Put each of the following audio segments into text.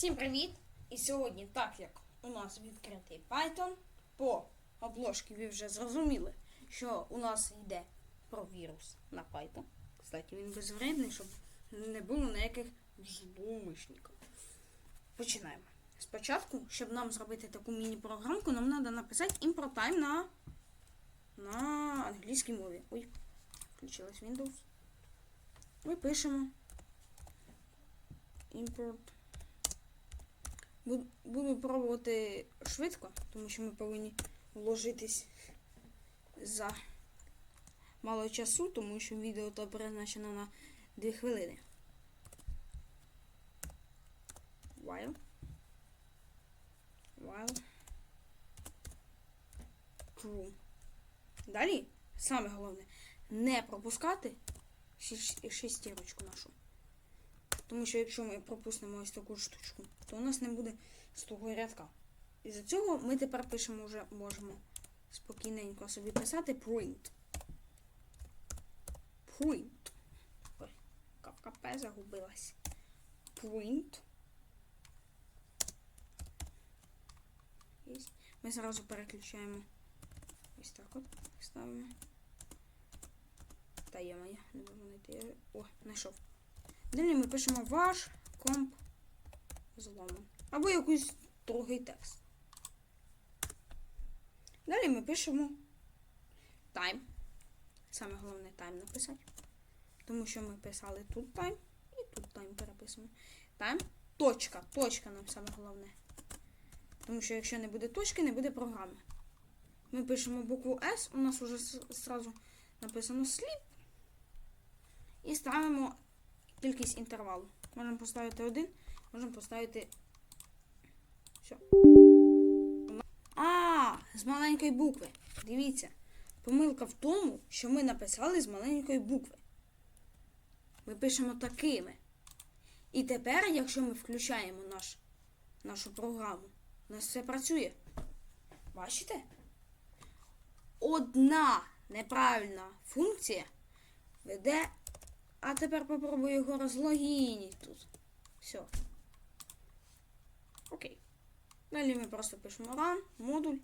Всім привіт! І сьогодні, так як у нас відкритий Python, по обложці ви вже зрозуміли, що у нас йде про вірус на Python. Кстати, він безвредний, щоб не було ніяких злоумишників. Починаємо. Спочатку, щоб нам зробити таку міні-програмку, нам треба написати import time на, на англійській мові. Ой, включилась Windows. Ми пишемо import Буду пробувати швидко, тому що ми повинні вложитись за мало часу, тому що відео то призначено на 2 хвилини. While. While. True. Далі, саме головне, не пропускати шестірочку нашу. Тому що якщо ми пропустимо ось таку штучку, то у нас не буде з того рядка. І за цього ми тепер пишемо вже можемо спокійненько собі писати print. Print. Ой, КП загубилась. Print. Ми зразу переключаємо. Ось так от ставимо. Та є моя, не можу знайти. О, знайшов. Далі ми пишемо ваш комп зломан. Або якийсь другий текст. Далі ми пишемо time. Саме головне time написати. Тому що ми писали тут time і тут time переписуємо. Time. Точка. Точка нам саме головне. Тому що якщо не буде точки, не буде програми. Ми пишемо букву S, у нас вже зразу написано sleep. І ставимо кількість інтервалу. Можемо поставити один, можемо поставити. Все. А, з маленької букви. Дивіться. Помилка в тому, що ми написали з маленької букви. Ми пишемо такими. І тепер, якщо ми включаємо наш, нашу програму, у нас все працює. Бачите? Одна неправильна функція веде а тепер попробую його розлогінити тут. Все. Окей. Далі ми просто пишемо run, модуль.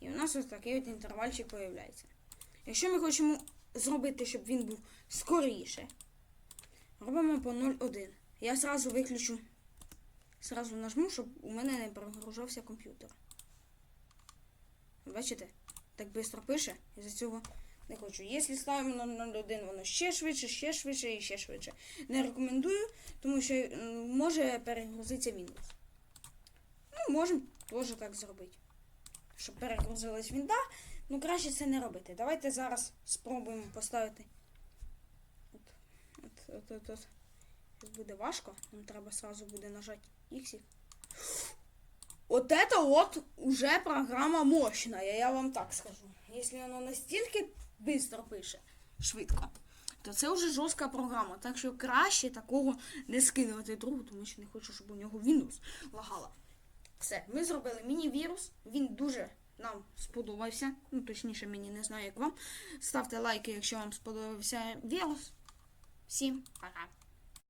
І у нас ось такий от інтервальчик появляється. Якщо ми хочемо зробити, щоб він був скоріше, робимо по 0,1. Я зразу виключу, зразу нажму, щоб у мене не прогружався комп'ютер. Бачите? Так швидко пише, і за цього не хочу. Якщо ставимо на 0,1, воно ще швидше, ще швидше і ще швидше. Не рекомендую, тому що може перегрузитися Windows. Ну, можемо теж так зробити. Щоб перегрузилась Вінда, ну краще це не робити. Давайте зараз спробуємо поставити. От, от, от, от. Буде важко, нам треба сразу буде нажати X. Вот это вот уже программа мощная, я вам так скажу. Если оно настільки быстро пише, швидко, то це вже жорстка програма. Так що краще такого не скидувати другу, тому що не хочу, щоб у нього Windows лагало. Все, ми зробили міні-вірус. Він дуже нам сподобався. Ну, точніше, мені не знаю, як вам. Ставте лайки, якщо вам сподобався вірус. Всім пока.